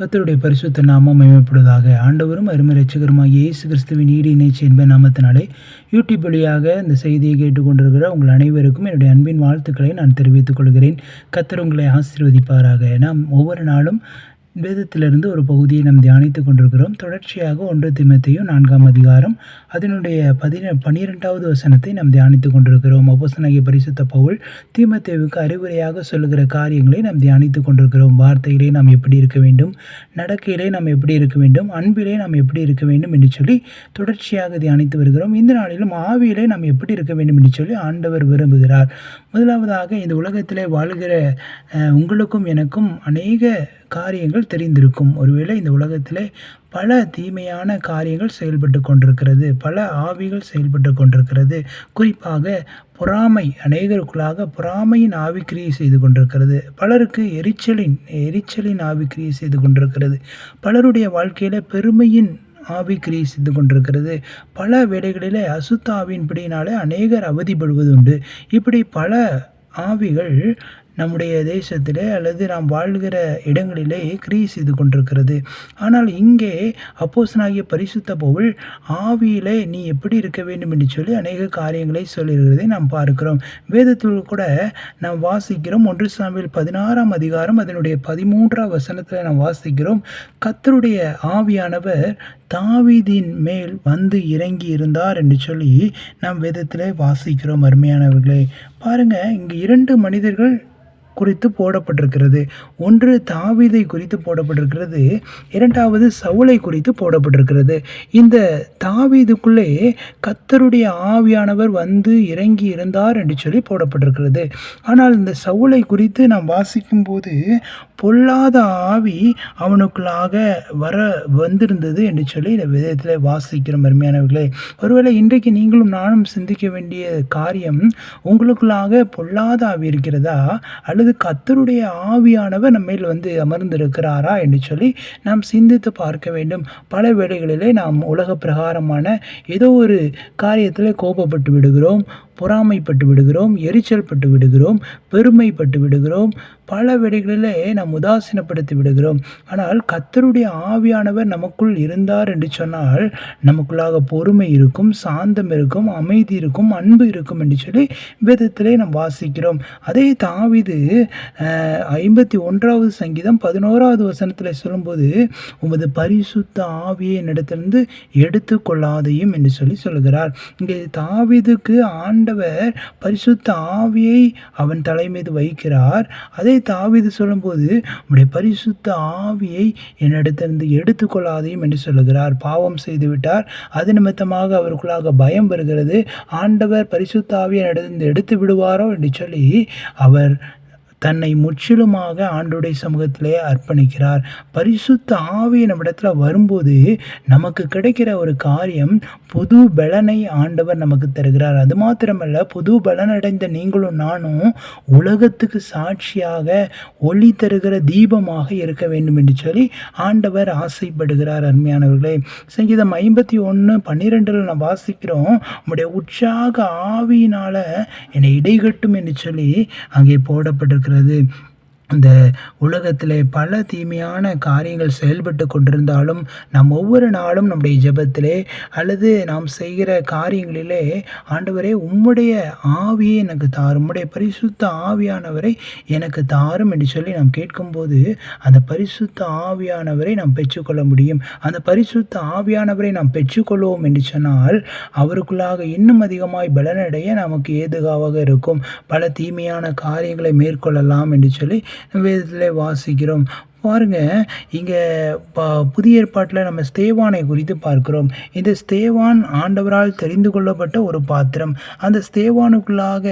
கத்தருடைய பரிசுத்த நாமம் மகிமைப்படுவதாக ஆண்டவரும் அருமை ரட்சகருமாகிய இயேசு கிறிஸ்துவின் ஈடு இணைச்சி என்ப நாமத்தினாலே யூடியூப் வழியாக இந்த செய்தியை கேட்டுக்கொண்டிருக்கிற உங்கள் அனைவருக்கும் என்னுடைய அன்பின் வாழ்த்துக்களை நான் தெரிவித்துக் கொள்கிறேன். கத்தர் உங்களை ஆசீர்வதிப்பாராக. நாம் ஒவ்வொரு நாளும் வேதத்திலிருந்து ஒரு பகுதியை நாம் தியானித்து கொண்டிருக்கிறோம். தொடர்ச்சியாக ஒன்று திமத்தையும் நான்காம் அதிகாரம் அதனுடைய பதின பன்னிரெண்டாவது வசனத்தை நாம் தியானித்து கொண்டிருக்கிறோம். அப்போசனாகிய பரிசுத்த பவுல் தீமத்தேவுக்கு அறிவுரையாக சொல்லுகிற காரியங்களை நாம் தியானித்து கொண்டிருக்கிறோம். வார்த்தையிலே நாம் எப்படி இருக்க வேண்டும்? நடக்கையிலே நாம் எப்படி இருக்க வேண்டும்? அன்பிலே நாம் எப்படி இருக்க வேண்டும் என்று சொல்லி தொடர்ச்சியாக தியானித்து வருகிறோம். இந்த நாளிலும் ஆவியிலே நாம் எப்படி இருக்க வேண்டும் என்று சொல்லி ஆண்டவர் விரும்புகிறார். முதலாவதாக இந்த உலகத்திலே வாழ்கிற உங்களுக்கும் எனக்கும் அநேக காரியங்கள் தெரிந்திருக்கும். ஒருவேளை இந்த உலகத்திலே பல தீமையான காரியங்கள் செயல்பட்டு கொண்டிருக்கிறது. பல ஆவிகள் செயல்பட்டு கொண்டிருக்கிறது. குறிப்பாக பொறாமை அநேகருக்குள்ளாக பொறாமையின் ஆவிக்கிரியை செய்து கொண்டிருக்கிறது. பலருக்கு எரிச்சலின் எரிச்சலின் ஆவிக்கிரியை செய்து கொண்டிருக்கிறது. பலருடைய வாழ்க்கையில் பெருமையின் ஆவிக்கிரி செய்து கொண்டிருக்கிறது. பல வேலைகளிலே அசுத்த ஆவியின் பிடியினாலே அநேகர் அவதிப்படுவது உண்டு இப்படி பல ஆவிகள் நம்முடைய தேசத்திலே அல்லது நாம் வாழ்கிற இடங்களிலே கிரியை செய்து கொண்டிருக்கிறது. ஆனால் இங்கே அப்போசனாகிய பரிசுத்த பவுல் ஆவியிலே நீ எப்படி இருக்க வேண்டும்? என்று சொல்லி அநேக காரியங்களை சொல்லியிருக்கிறதை நாம் பார்க்கிறோம். வேதத்தில் கூட நாம் வாசிக்கிறோம் ஒன்று சாமியில் பதினாறாம் அதிகாரம் அதனுடைய பதிமூன்றாம் வசனத்தில் நாம் வாசிக்கிறோம் கத்தருடைய ஆவியானவர் தாவிதின் மேல் வந்து இறங்கி இருந்தார் என்று சொல்லி நாம் வேதத்திலே வாசிக்கிறோம் அருமையானவர்களே. பாருங்கள் இங்கே இரண்டு மனிதர்கள் குறித்து போடப்பட்டிருக்கிறது. ஒன்று தாவீதை குறித்து போடப்பட்டிருக்கிறது. இரண்டாவது சவுளை குறித்து போடப்பட்டிருக்கிறது. இந்த தாவீதுக்குள்ளே கத்தருடைய ஆவியானவர் வந்து இறங்கி இருந்தார் என்று சொல்லி போடப்பட்டிருக்கிறது. ஆனால் இந்த சவுளை குறித்து நாம் வாசிக்கும்போது பொல்லாத ஆவி அவனுக்குள்ளாக வர வந்திருந்தது என்று சொல்லி இந்த விதத்தில் வாசிக்கிறோம் அருமையானவர்களே. ஒருவேளை இன்றைக்கு நீங்களும் நானும் சிந்திக்க வேண்டிய காரியம் உங்களுக்குள்ளாக பொல்லாத ஆவி இருக்கிறதா? அல்லது கத்தருடைய ஆவியானவர் நம்மேல் வந்து அமர்ந்திருக்கிறாரா என்று சொல்லி நாம் சிந்தித்து பார்க்க வேண்டும். பல வேளைகளிலே நாம் உலக பிரகாரமான ஏதோ ஒரு காரியத்தில் கோபப்பட்டு விடுகிறோம். பொறாமைப்பட்டு விடுகிறோம் எரிச்சல் பட்டு விடுகிறோம் பெருமைப்பட்டு விடுகிறோம் பல வேடைகளிலே நாம் உதாசீனப்படுத்தி விடுகிறோம். ஆனால் கத்தருடைய ஆவியானவர் நமக்குள் இருந்தார் என்று சொன்னால் நமக்குள்ளாக பொறுமை இருக்கும் சாந்தம் இருக்கும் அமைதி இருக்கும் அன்பு இருக்கும் என்று சொல்லி வேதத்திலே நாம் வாசிக்கிறோம். அதே தாவிது ஐம்பத்தி ஒன்றாவது சங்கீதம் பதினோராவது வசனத்தில் சொல்லும்போது உமது பரிசுத்த ஆவியை என்னிடத்திலிருந்து எடுத்து கொள்ளாதையும் என்று சொல்லி சொல்கிறார் இங்கே தாவிதுக்கு ஆண் ஆண்டவர் பரிசுத்த ஆவியை அவன் தலை மீது வைக்கிறார். அதை தாவிது சொல்லும்போது உடைய பரிசுத்த ஆவியை என்னிடத்திலிருந்து எடுத்துக்கொள்ளாதையும் என்று சொல்லுகிறார். பாவம் செய்துவிட்டார். அது நிமித்தமாக அவருக்குள்ளாக பயம் வருகிறது. ஆண்டவர் பரிசுத்த ஆவியை என்னிடத்திலிருந்து எடுத்து விடுவாரோ என்று சொல்லி அவர் தன்னை முற்றிலுமாக ஆண்டுடைய சமூகத்திலே அர்ப்பணிக்கிறார். பரிசுத்த ஆவி நம்மிடத்தில் வரும்போது நமக்கு கிடைக்கிற ஒரு காரியம் புது பலனை ஆண்டவர் நமக்கு தருகிறார். அது மாத்திரமல்ல புது பலனடைந்த நீங்களும் நானும் உலகத்துக்கு சாட்சியாக ஒளி தருகிற தீபமாக இருக்க வேண்டும் என்று சொல்லி ஆண்டவர் ஆசைப்படுகிறார் அருமையானவர்களே. சங்கீதம் ஐம்பத்தி ஒன்று பன்னிரெண்டில் நான் வாசிக்கிறோம் உம்முடைய உற்சாக ஆவியினால் என்னை இடைகட்டும் என்று சொல்லி அங்கே இருக்கிறது. இந்த உலகத்திலே பல தீமையான காரியங்கள் செயல்பட்டு கொண்டிருந்தாலும் நாம் ஒவ்வொரு நாளும் நம்முடைய ஜெபத்திலே அல்லது நாம் செய்கிற காரியங்களிலே ஆண்டவரே உம்முடைய ஆவியை எனக்கு தாரும். உம்முடைய பரிசுத்த ஆவியானவரை எனக்கு தாரும் என்று சொல்லி நாம் கேட்கும்போது அந்த பரிசுத்த ஆவியானவரை நாம் பெற்றுக்கொள்ள முடியும். அந்த பரிசுத்த ஆவியானவரை நாம் பெற்றுக்கொள்வோம் என்று சொன்னால் அவருக்குள்ளாக இன்னும் அதிகமாய் பலனடைய நமக்கு ஏதுகாவாக இருக்கும். பல தீமையான காரியங்களை மேற்கொள்ளலாம் என்று சொல்லி வேதத்தில் வாசிக்கிறோம். பாருங்க இங்கே புதிய ஏற்பாட்டில் நம்ம ஸ்தேவானை குறித்து பார்க்கிறோம். இந்த ஸ்தேவான் ஆண்டவரால் தெரிந்து கொள்ளப்பட்ட ஒரு பாத்திரம். அந்த ஸ்தேவானுக்குள்ளாக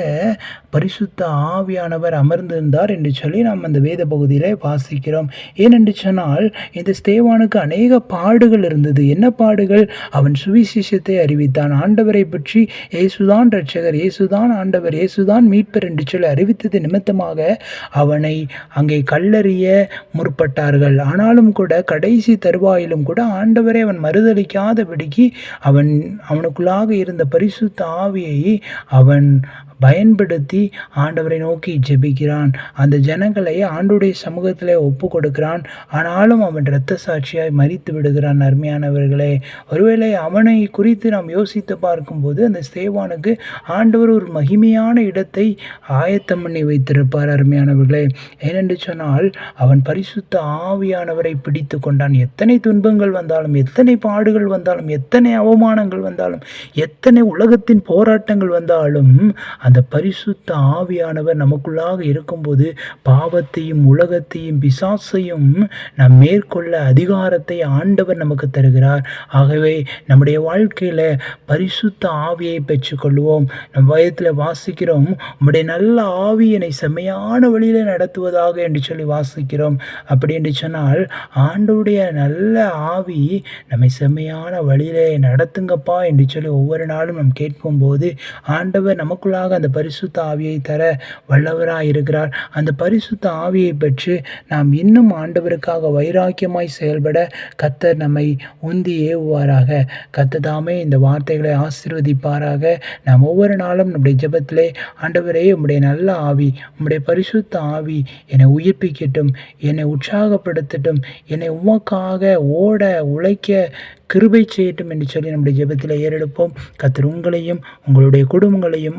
பரிசுத்த ஆவியானவர் அமர்ந்திருந்தார் என்று சொல்லி நாம் அந்த வேத பகுதியிலே வாசிக்கிறோம். ஏனென்று சொன்னால் இந்த ஸ்தேவானுக்கு அநேக பாடுகள் இருந்தது. என்ன பாடுகள்? அவன் சுவிசேஷத்தை அறிவித்தான். ஆண்டவரை பற்றி இயேசுதான் ரட்சகர் இயேசுதான் ஆண்டவர் இயேசுதான் மீட்பர் என்று சொல்லி அறிவித்தது நிமித்தமாக அவனை அங்கே கல்லறிய முற்பட்டார்கள் ஆனாலும் கூட கடைசி தருவாயிலும் கூட ஆண்டவரை அவன் மறுதளிக்காதபடிக்கு அவன் அவனுக்குள்ளாக இருந்த பரிசுத்த ஆவியை அவன் பயன்படுத்தி ஆண்டவரை நோக்கி ஜெபிக்கிறான். அந்த ஜனங்களை ஆண்டுடைய சமூகத்தில் ஒப்பு கொடுக்கிறான் ஆனாலும் அவன் இரத்த சாட்சியாய் மறித்து விடுகிறான் அருமையானவர்களே. ஒருவேளை அவனை குறித்து நாம் யோசித்து பார்க்கும்போது அந்த சேவானுக்கு ஆண்டவர் ஒரு மகிமையான இடத்தை ஆயத்தம் பண்ணி வைத்திருப்பார் அருமையானவர்களே. ஏனென்று சொன்னால் அவன் பரிசுத்த ஆவியானவரை பிடித்து கொண்டான். எத்தனை துன்பங்கள் வந்தாலும் எத்தனை பாடுகள் வந்தாலும் எத்தனை அவமானங்கள் வந்தாலும் எத்தனை உலகத்தின் போராட்டங்கள் வந்தாலும் அந்த பரிசுத்த ஆவியானவர் நமக்குள்ளாக இருக்கும்போது பாவத்தையும் உலகத்தையும் பிசாசையும் நாம் மேற்கொள்ள அதிகாரத்தை ஆண்டவர் நமக்கு தருகிறார். ஆகவே நம்முடைய வாழ்க்கையில் பரிசுத்த ஆவியை பெற்றுக்கொள்வோம். நம் வயத்தில் வாசிக்கிறோம் உம்முடைய நல்ல ஆவி என்னை செம்மையான வழியில் நடத்துவதாக என்று சொல்லி வாசிக்கிறோம். அப்படி என்று சொன்னால் ஆண்டவுடைய நல்ல ஆவி நம்மை செம்மையான வழியிலே நடத்துங்கப்பா என்று சொல்லி ஒவ்வொரு நாளும் நாம் கேட்கும்போது ஆண்டவர் நமக்குள்ளாக அந்த பரிசுத்த ஆவியை தர வல்லவராக இருக்கிறார். அந்த பரிசுத்த ஆவியை பெற்று நாம் இன்னும் ஆண்டவருக்காக வைராக்கியமாய் செயல்பட கத்தர் நம்மை உந்தி ஏவுவாராக. கத்ததாமே இந்த வார்த்தைகளை ஆசீர்வதிப்பாராக. நாம் ஒவ்வொரு நாளும் நம்முடைய ஜெபத்திலே ஆண்டவரே உம்முடைய நல்ல ஆவி உம்முடைய பரிசுத்த ஆவி என்னை உயிர்ப்பிக்கட்டும் என்னை உற்சாகப்படுத்தட்டும் என்னை உமக்காக ஓட உழைக்க கிருபை செய்யட்டும் என்று சொல்லி நம்முடைய ஜெபத்தில் ஏறெடுப்போம். கத்தர் உங்களையும் உங்களுடைய குடும்பங்களையும்